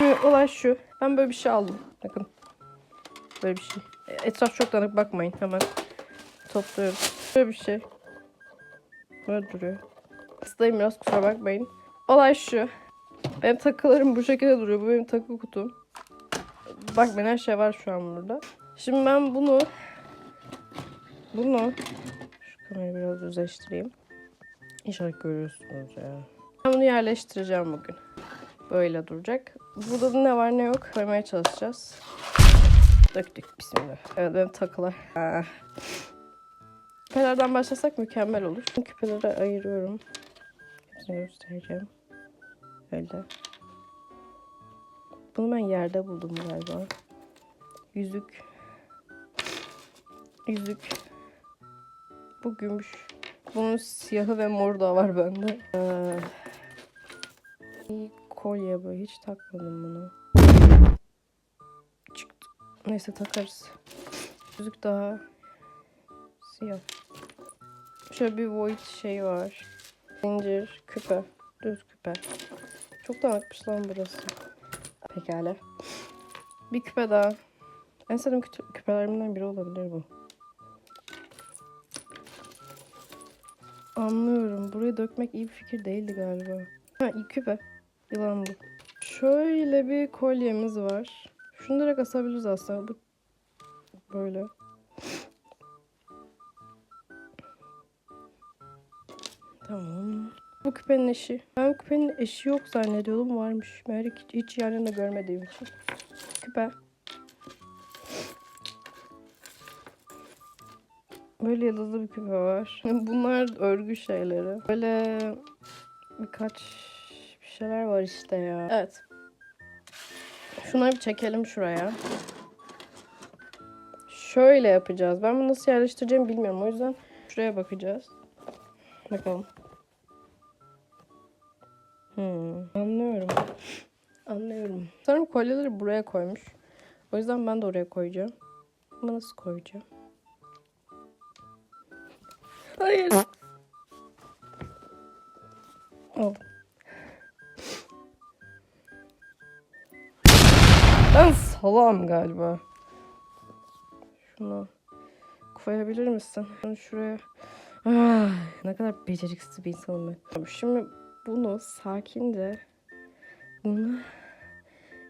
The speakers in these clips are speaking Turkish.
Olay şu. Ben böyle bir şey aldım. Bakın. Böyle bir şey. Etraf çok dağınık bakmayın. Hemen topluyorum. Böyle bir şey. Böyle duruyor. Hastayım biraz kusura bakmayın. Olay şu. Benim takılarım bu şekilde duruyor. Bu benim takı kutum. Bak benim her şey var şu an burada. Şimdi ben bunu bunu şu kamerayı biraz düzleştireyim. İnşallah görüyorsunuz ya. Ben bunu yerleştireceğim bugün. Böyle duracak. Burada da ne var ne yok koymaya çalışacağız. Döktük bismillah. Evet benim takılar. Ah. Küpelerden başlasak mükemmel olur. Küpeleri ayırıyorum. Hepsini göstereceğim. Öyle. Bunu ben yerde buldum galiba. Yüzük. Yüzük. Bu gümüş. Bunun siyahı ve mor da var bende. Ee, kolye böyle hiç takmadım bunu. Çıktı. Neyse takarız. Yüzük daha siyah. Şöyle bir void şey var. Zincir, küpe, düz küpe. Çok dağıtmış lan burası. Pekala. Bir küpe daha. En sevdiğim kütü- küpelerimden biri olabilir bu. Anlıyorum. Buraya dökmek iyi bir fikir değildi galiba. Ha iyi küpe. Yılan bu. Şöyle bir kolyemiz var. Şunu direkt asabiliriz aslında. Bu böyle. Tamam. Bu küpenin eşi. Ben küpenin eşi yok zannediyordum. Varmış. Meğer hiç, hiç yana görmediğim için. Küpe. Böyle yıldızlı bir küpe var. Bunlar örgü şeyleri. Böyle birkaç bir şeyler var işte ya. Evet. Şunları bir çekelim şuraya. Şöyle yapacağız. Ben bunu nasıl yerleştireceğimi bilmiyorum. O yüzden şuraya bakacağız. Bakalım. Hmm, anlıyorum. Anlıyorum. Sanırım kolyeleri buraya koymuş. O yüzden ben de oraya koyacağım. Ama nasıl koyacağım? Hayır. Salam galiba. Şunu koyabilir misin? Şunu şuraya. Ah, ne kadar beceriksiz bir insanım ben. Şimdi bunu sakince bunu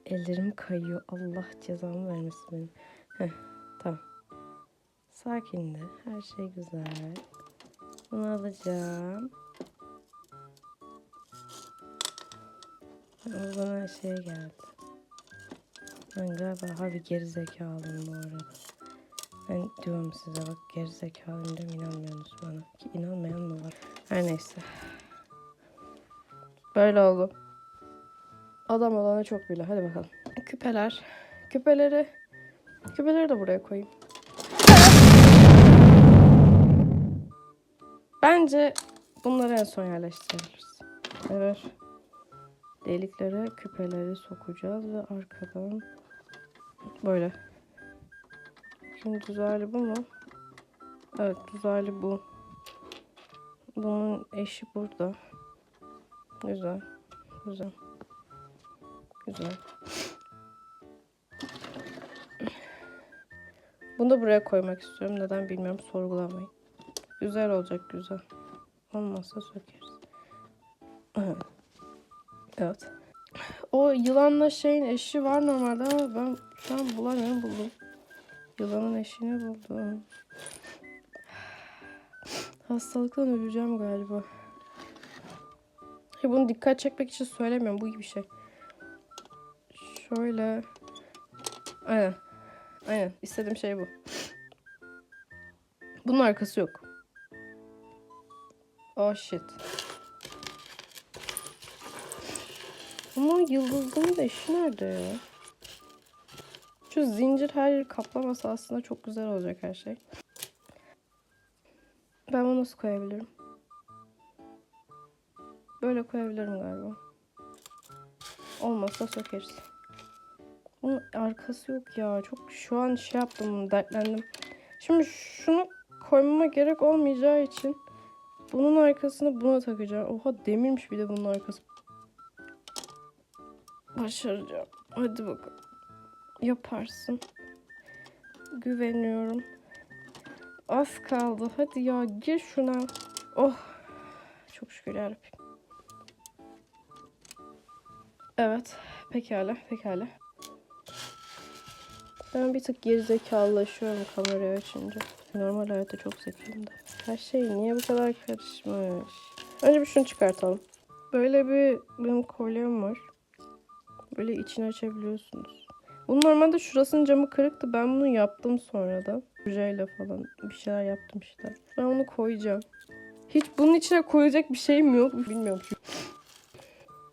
ellerim kayıyor. Allah cezamı vermesin benim. Heh, tamam. Sakinle. Her şey güzel. Bunu alacağım. Ama bana her şey geldi. Ben galiba harbi gerizekalıyım bu arada. Ben diyorum size bak gerizekalıyım diyorum inanmıyorsunuz bana. Ki inanmayan da var. Her neyse. Böyle oldu. Adam olana çok bile. Hadi bakalım. Küpeler. Küpeleri. Küpeleri de buraya koyayım. Bence bunları en son yerleştirebiliriz. Evet. Deliklere küpeleri sokacağız ve arkadan böyle. Şimdi düz hali bu mu? Evet düz hali bu. Bunun eşi burada. Güzel. Güzel. Güzel. Bunu da buraya koymak istiyorum. Neden bilmiyorum. Sorgulamayın. Güzel olacak güzel. Olmazsa sökeriz. Evet. Evet. O yılanla şeyin eşi var normalde ama ben şu an bulamıyorum buldum. Yılanın eşini buldum. Hastalıktan öleceğim galiba. Ya bunu dikkat çekmek için söylemiyorum. Bu gibi şey. Şöyle. Aynen. Aynen. İstediğim şey bu. Bunun arkası yok. Oh shit. Ama yıldızın da eşi nerede ya? Şu zincir her yeri kaplaması aslında çok güzel olacak her şey. Ben bunu nasıl koyabilirim? Böyle koyabilirim galiba. Olmazsa sökeriz. Bunun arkası yok ya. Çok şu an şey yaptım, dertlendim. Şimdi şunu koymama gerek olmayacağı için bunun arkasını buna takacağım. Oha demirmiş bir de bunun arkası. Başaracağım. Hadi bakalım. Yaparsın. Güveniyorum. Az kaldı. Hadi ya gir şuna. Oh. Çok şükür yarabbim. Evet. Pekala. Pekala. Ben bir tık gerizekalılaşıyorum kamerayı açınca. Normal hayatta çok zekiyim de. Her şey niye bu kadar karışmış? Önce bir şunu çıkartalım. Böyle bir benim kolyem var. Böyle içini açabiliyorsunuz. Bu normalde şurasının camı kırıktı. Ben bunu yaptım sonradan. Projeyle falan bir şeyler yaptım işte. Ben onu koyacağım. Hiç bunun içine koyacak bir şeyim yok. Bilmiyorum.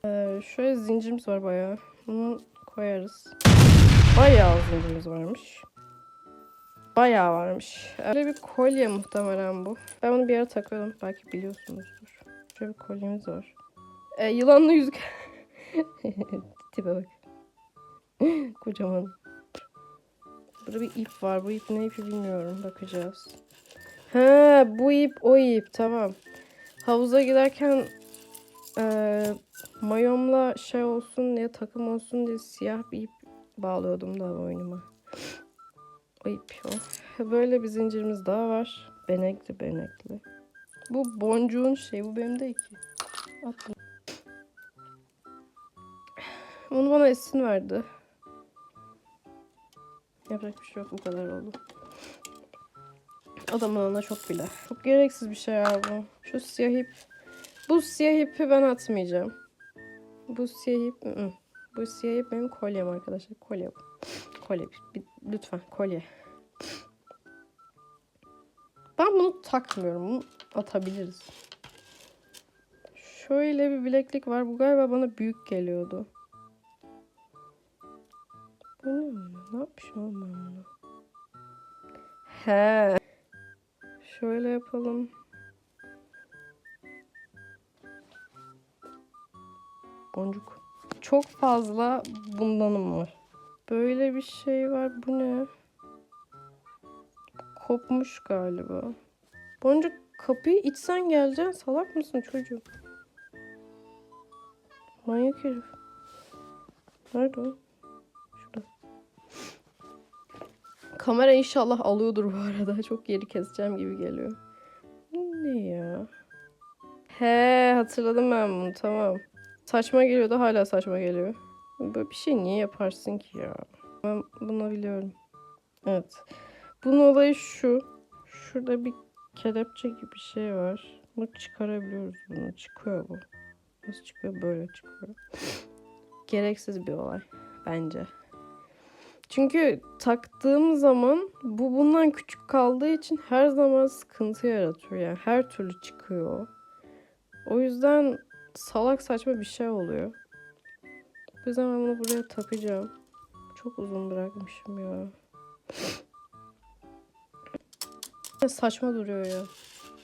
Ee, şöyle zincirimiz var bayağı. Bunu koyarız. Bayağı zincirimiz varmış. Bayağı varmış. Böyle bir kolye muhtemelen bu. Ben bunu bir ara takıyordum. Belki biliyorsunuzdur. Şöyle bir kolyemiz var. Ee, yılanlı yüzük. Tipe bak. Kocaman. Burada bir ip var. Bu ip ne ipi bilmiyorum. Bakacağız. Ha, bu ip o ip. Tamam. Havuza giderken eee mayomla şey olsun diye takım olsun diye siyah bir ip bağlıyordum da boynuma. O ip o. Böyle bir zincirimiz daha var. Benekli benekli. Bu boncuğun şey bu benim değil ki. At Bunu bana Esin verdi. Yapacak bir şey yok bu kadar oldu. Adamın ona çok bile. Çok gereksiz bir şey ya bu. Şu siyah ip. Bu siyah ipi ben atmayacağım. Bu siyah ip. ı-ı. Bu siyah ip benim kolyem arkadaşlar. Kolye bu. Kolye. Bir- lütfen kolye. Ben bunu takmıyorum. Bunu atabiliriz. Şöyle bir bileklik var. Bu galiba bana büyük geliyordu. Bu ne? Ne yapmışım oğlum ben bunu? He. Şöyle yapalım. Boncuk. Çok fazla bundanım var. Böyle bir şey var. Bu ne? Kopmuş galiba. Boncuk kapıyı içsen geleceksin. Salak mısın çocuğum? Manyak herif. Nerede o? Kamera inşallah alıyordur bu arada. Çok geri keseceğim gibi geliyor. Ne ya? He hatırladım ben bunu tamam. Saçma geliyordu hala saçma geliyor. Böyle bir şey niye yaparsın ki ya? Ben bunu biliyorum. Evet. Bunun olayı şu. Şurada bir kelepçe gibi bir şey var. Bunu çıkarabiliyoruz bunu. Çıkıyor bu. Nasıl çıkıyor? Böyle çıkıyor. Gereksiz bir olay bence. Çünkü taktığım zaman bu bundan küçük kaldığı için her zaman sıkıntı yaratıyor. Yani her türlü çıkıyor. O yüzden salak saçma bir şey oluyor. O yüzden ben bunu buraya takacağım. Çok uzun bırakmışım ya. Saçma duruyor ya.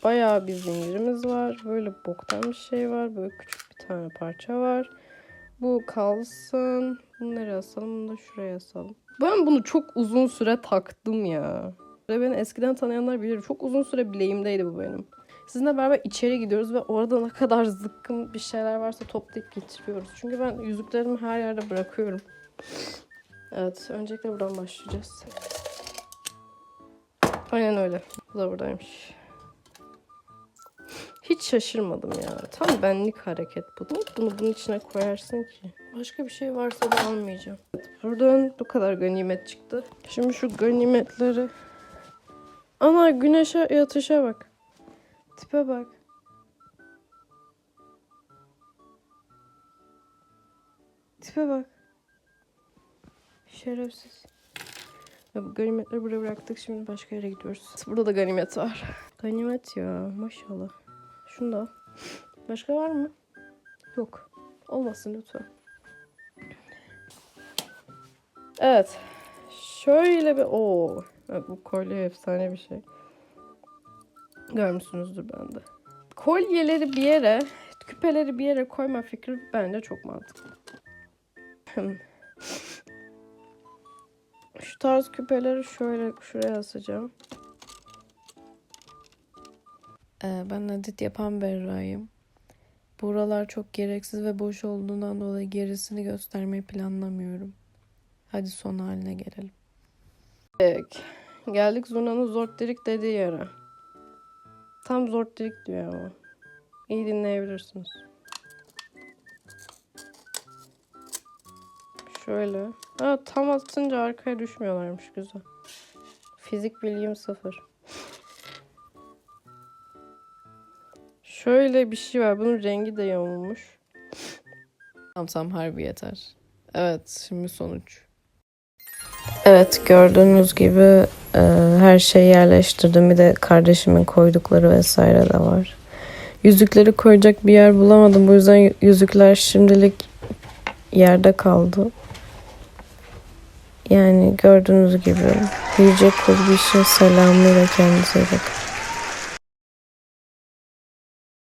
Bayağı bir zincirimiz var. Böyle boktan bir şey var. Böyle küçük bir tane parça var. Bu kalsın. Nereye asalım? Bunu da şuraya asalım. Ben bunu çok uzun süre taktım ya. Beni eskiden tanıyanlar bilir. Çok uzun süre bileğimdeydi bu benim. Sizinle beraber içeri gidiyoruz ve orada ne kadar zıkkım bir şeyler varsa toplayıp getiriyoruz. Çünkü ben yüzüklerimi her yerde bırakıyorum. Evet, öncelikle buradan başlayacağız. Aynen öyle. Bu da buradaymış. Hiç şaşırmadım ya. Tam benlik hareket bu. Bunu bunun içine koyarsın ki? Başka bir şey varsa da almayacağım. Buradan bu kadar ganimet çıktı. Şimdi şu ganimetleri... Ana güneşe yatışa bak. Tipe bak. Tipe bak. Şerefsiz. Ya bu ganimetleri buraya bıraktık. Şimdi başka yere gidiyoruz. Burada da ganimet var. Ganimet ya maşallah. Şunu. Başka var mı? Yok. Olmasın lütfen. Evet. Şöyle bir... Oo. Bu kolye efsane bir şey. Görmüşsünüzdür bende. Kolyeleri bir yere, küpeleri bir yere koyma fikri bence çok mantıklı. Şu tarz küpeleri şöyle şuraya asacağım. Ee, ben edit yapan Berra'yım. Buralar çok gereksiz ve boş olduğundan dolayı gerisini göstermeyi planlamıyorum. Hadi son haline gelelim. Geldik. Geldik Zurna'nın Zorttirik dediği yere. Tam Zorttirik diyor ama. İyi dinleyebilirsiniz. Şöyle. Ha, tam atınca arkaya düşmüyorlarmış güzel. Fizik bilgim sıfır. Şöyle bir şey var. Bunun rengi de yamulmuş. Tamam tamam harbi yeter. Evet şimdi sonuç. Evet gördüğünüz gibi e, her şeyi yerleştirdim. Bir de kardeşimin koydukları vesaire de var. Yüzükleri koyacak bir yer bulamadım. Bu yüzden yüzükler şimdilik yerde kaldı. Yani gördüğünüz gibi Yüce Kurbiş'in selamıyla kendinize bakın.